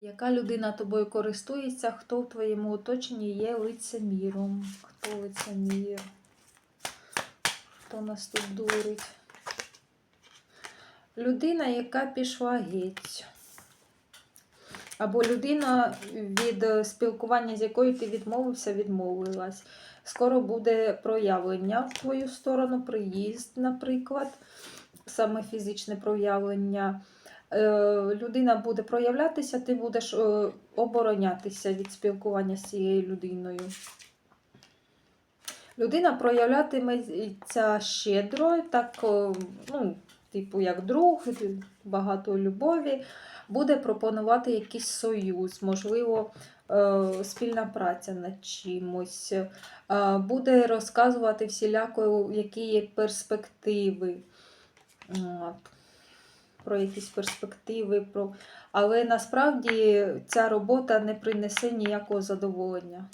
Яка людина тобою користується, хто в твоєму оточенні є лицеміром? Хто лицемір? Хто нас тут дурить? Людина, яка пішла геть. Або людина, від спілкування з якою ти відмовився, відмовилась. Скоро буде проявлення в твою сторону, приїзд, наприклад, саме фізичне проявлення. Е, людина буде проявлятися, ти будеш е, оборонятися від спілкування з цією людиною. Людина проявлятиметься щедро, так, е, ну, типу, як друг, багато любові, буде пропонувати якийсь союз, можливо, спільна праця над чимось, буде розказувати всіляко, які є перспективи. От про якісь перспективи, про... але насправді ця робота не принесе ніякого задоволення.